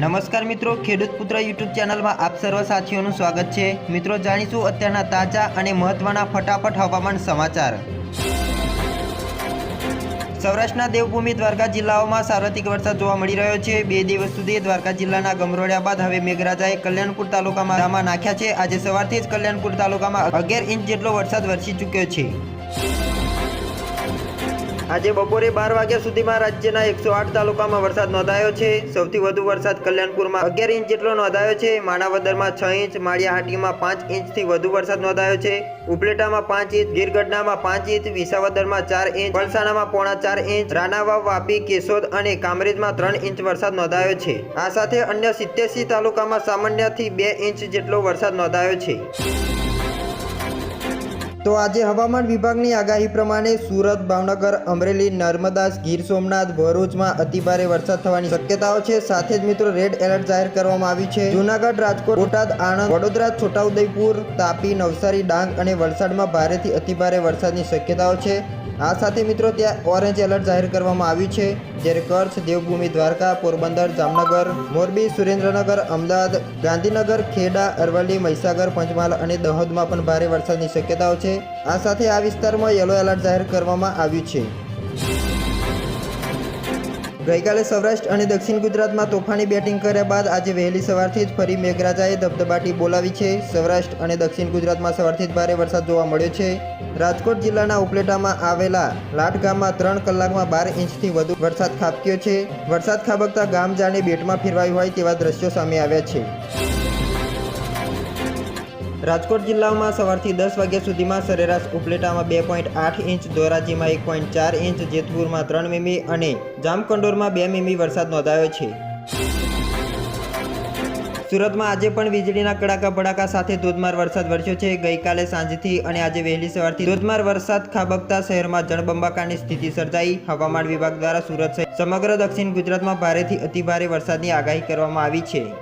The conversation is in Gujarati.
નમસ્કાર મિત્રો, ખેડૂત પુત્ર યુટ્યુબ ચેનલમાં આપ સર્વ સાથીઓનું સ્વાગત છે. મિત્રો, જાણીશું અત્યારના તાજા અને મહત્વના ફટાફટ હવામાન સમાચાર. સૌરાષ્ટ્રના દેવભૂમિ દ્વારકા જિલ્લાઓમાં સાર્વત્રિક વરસાદ જોવા મળી રહ્યો છે. બે દિવસ સુધી દ્વારકા જિલ્લાના ગમરોડિયા બાદ હવે મેઘરાજાએ કલ્યાણપુર તાલુકામાં નાખ્યા છે. આજે સવારથી જ કલ્યાણપુર તાલુકામાં અગિયાર ઇંચ જેટલો વરસાદ વરસી ચૂક્યો છે. આજે બપોરે બાર વાગ્યા સુધીમાં રાજ્યના એકસો આઠ તાલુકામાં વરસાદ નોંધાયો છે. સૌથી વધુ વરસાદ કલ્યાણપુરમાં અગિયાર ઇંચ જેટલો નોંધાયો છે. માણાવદરમાં છ ઇંચ, માળિયાહાટીમાં પાંચ ઇંચથી વધુ વરસાદ નોંધાયો છે. ઉપલેટામાં પાંચ ઇંચ, ગીરગઢનામાં પાંચ ઇંચ, વિસાવદરમાં ચાર ઇંચ વલસાણામાં પોણા ચાર ઇંચ રાણાવાવ વાપી, કેશોદ અને કામરેજમાં ત્રણ ઇંચ વરસાદ નોંધાયો છે. આ સાથે અન્ય સિત્યાસી તાલુકામાં સામાન્યથી બે ઇંચ જેટલો વરસાદ નોંધાયો છે. તો આજે હવામાન વિભાગની આગાહી પ્રમાણે સુરત, ભાવનગર, અમરેલી, નર્મદા, ગીર સોમનાથ, ભરૂચમાં અતિભારે વરસાદ થવાની શક્યતાઓ છે. સાથે જ મિત્રો રેડ એલર્ટ જાહેર કરવામાં આવ્યું છે. જૂનાગઢ, રાજકોટ, બોટાદ, આણંદ, વડોદરા, છોટાઉદેપુર, તાપી, નવસારી, ડાંગ અને વલસાડમાં ભારેથી અતિભારે વરસાદની શક્યતાઓ છે. આ સાથે મિત્રો ત્યાં ઓરેન્જ એલર્ટ જાહેર કરવામાં આવ્યું છે, જ્યારે કચ્છ, દેવભૂમિ, દ્વારકા, પોરબંદર, જામનગર, મોરબી, સુરેન્દ્રનગર, અમદાવાદ, ગાંધીનગર, ખેડા, અરવલ્લી, મહીસાગર, પંચમહાલ અને દહોદમાં પણ ભારે વરસાદની શક્યતાઓ છે. આ સાથે આ વિસ્તારમાં યલો એલર્ટ જાહેર કરવામાં આવ્યું છે. ગઈકાલે સૌરાષ્ટ્ર અને દક્ષિણ ગુજરાતમાં તોફાની બેટિંગ કર્યા બાદ આજે વહેલી સવારથી જ ફરી મેઘરાજાએ ધબધબાટી બોલાવી છે. સૌરાષ્ટ્ર અને દક્ષિણ ગુજરાતમાં સવારથી જ ભારે વરસાદ જોવા મળ્યો છે. રાજકોટ જિલ્લાના ઉપલેટામાં આવેલા લાટ ગામમાં ત્રણ કલાકમાં બાર ઇંચથી વધુ વરસાદ ખાબક્યો છે. વરસાદ ખાબકતા ગામ જાણે બેટમાં ફેરવાયું હોય તેવા દ્રશ્યો સામે આવ્યા છે. રાજકોટ જિલ્લામાં સવારથી દસ વાગ્યા સુધીમાં સરેરાશ ઉપલેટામાં બે પોઈન્ટ આઠ ઇંચ, ધોરાજીમાં એક પોઈન્ટ ચાર ઇંચ, જેતપુરમાં ત્રણ મીમી અને જામકંડોરમાં બે મીમી વરસાદ નોંધાયો છે. સુરતમાં આજે પણ વીજળીના કડાકા ભડાકા સાથે ધોધમાર વરસાદ વરસ્યો છે. ગઈકાલે સાંજથી અને આજે વહેલી સવારથી ધોધમાર વરસાદ ખાબકતા શહેરમાં જળબંબાકારની સ્થિતિ સર્જાઈ. હવામાન વિભાગ દ્વારા સુરત સહિત સમગ્ર દક્ષિણ ગુજરાતમાં ભારેથી અતિભારે વરસાદની આગાહી કરવામાં આવી છે.